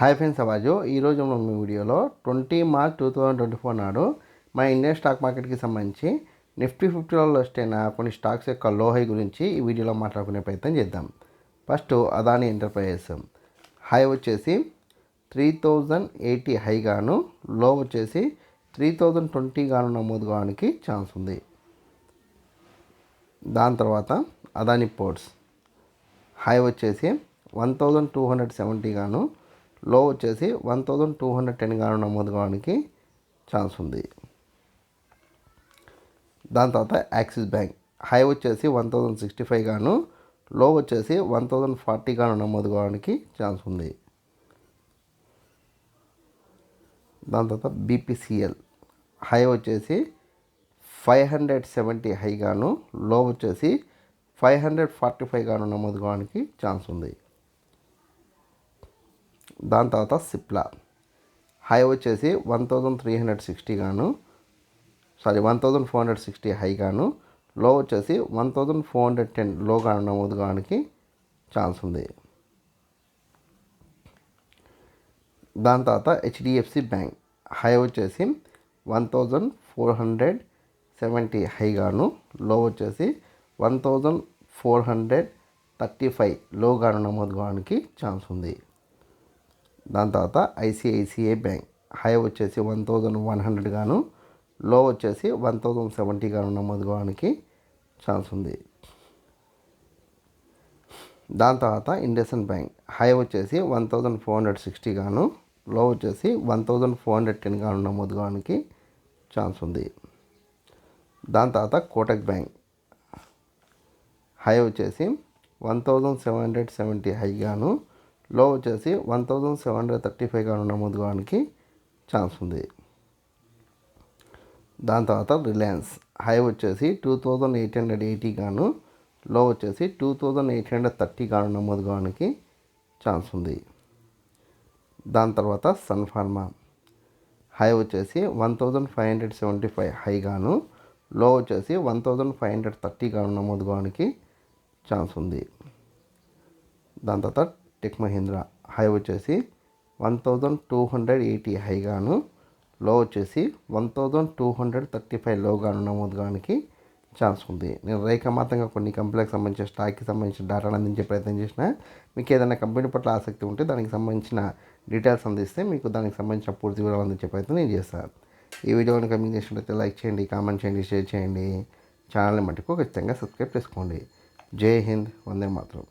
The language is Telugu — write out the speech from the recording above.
Hi friends అవాజు. ఈరోజు మనం మీ వీడియోలో twenty March two thousand twenty four నాడు మన ఇండియన్ స్టాక్ మార్కెట్కి సంబంధించి నిఫ్టీ ఫిఫ్టీలో లిస్ట్ అయిన కొన్ని స్టాక్స్ యొక్క లోహై గురించి ఈ వీడియోలో మాట్లాడుకునే ప్రయత్నం చేద్దాం. First Adani enterprises. హై వచ్చేసి త్రీ థౌజండ్ ఎయిటీ హై గాను లో వచ్చేసి త్రీ థౌజండ్ ట్వంటీ గాను నమోదు కావడానికి ఛాన్స్ ఉంది. దాని తర్వాత అదాని పోర్ట్స్. హై వచ్చేసి one thousand two hundred seventy గాను లో వచ్చేసి one thousand two hundred ten గాను నమోదు కావడానికి ఛాన్స్ ఉంది. దాని తర్వాత యాక్సిస్ బ్యాంక్. హై వచ్చేసి వన్ థౌజండ్ సిక్స్టీ ఫైవ్ గాను లో వచ్చేసి వన్ థౌజండ్ ఫార్టీ గాను నమోదు కావడానికి ఛాన్స్ ఉంది. దాని తర్వాత బీపీసీఎల్. హై వచ్చేసి ఫైవ్ హండ్రెడ్ సెవెంటీ హై గాను లో వచ్చేసి ఫైవ్ హండ్రెడ్ ఫార్టీ ఫైవ్ గాను నమోదు కావడానికి ఛాన్స్ ఉంది. దాని తర్వాత సిప్లా. హై వచ్చేసి one thousand three hundred sixty గాను sorry one thousand four hundred sixty high గాను లో వచ్చేసి వన్ థౌజండ్ ఫోర్ హండ్రెడ్ టెన్లో గాను నమోదు కావడానికి ఛాన్స్ ఉంది. దాని తర్వాత హెచ్డిఎఫ్సి బ్యాంక్. హై వచ్చేసి one thousand four hundred seventy high గాను లో వచ్చేసి one thousand four hundred thirty ఫైవ్లో గాను నమోదు కావడానికి ఛాన్స్ ఉంది. దాని తర్వాత ఐసిఐసిఐ బ్యాంక్. హై వచ్చేసి వన్ థౌజండ్ వన్ హండ్రెడ్ గాను లో వచ్చేసి వన్ థౌజండ్ సెవెంటీ గాను నమోదు కావడానికి ఛాన్స్ ఉంది. దాని తర్వాత ఇండస్ఇండ్ బ్యాంక్. హై వచ్చేసి one thousand four hundred sixty గాను లో వచ్చేసి one thousand four hundred ten గాను నమోదు కావడానికి ఛాన్స్ ఉంది. దాని తర్వాత కోటక్ బ్యాంక్. హై వచ్చేసి one thousand seven hundred seventy high గాను లో వచ్చేసి one thousand seven hundred thirty five గాను నమోదు కావడానికి ఛాన్స్ ఉంది. దాని తర్వాత రిలయన్స్. హై వచ్చేసి two thousand eight hundred eighty గాను లో వచ్చేసి two thousand eight hundred thirty గాను నమోదు కావడానికి ఛాన్స్ ఉంది. దాని తర్వాత సన్ ఫార్మా. హై వచ్చేసి one thousand five hundred seventy five high గాను లో వచ్చేసి one thousand five hundred thirty గాను నమోదు కావడానికి ఛాన్స్ ఉంది. దాని తర్వాత టెక్ మహీంద్రా హై వచ్చేసి one thousand two hundred eighty హైగాను లో వచ్చేసి one thousand two hundred thirty ఫైవ్లో గాను నమోదు కావడానికి ఛాన్స్ ఉంది. నేను రేఖామాతంగా కొన్ని కంపెనీలకు సంబంధించిన స్టాక్కి సంబంధించిన డేటాను అందించే ప్రయత్నం చేసిన మీకు ఏదైనా కంపెనీ పట్ల ఆసక్తి ఉంటే దానికి సంబంధించిన డీటెయిల్స్ అందిస్తే మీకు దానికి సంబంధించిన పూర్తి వివరాలు అందించే ప్రయత్నం నేను చేస్తాను ఈ వీడియో కనుక మీకు లైక్ చేయండి కామెంట్ చేయండి షేర్ చేయండి. ఛానల్ని మటుకు ఖచ్చితంగా సబ్స్క్రైబ్ చేసుకోండి. జై హింద్ వందే మాత్రం.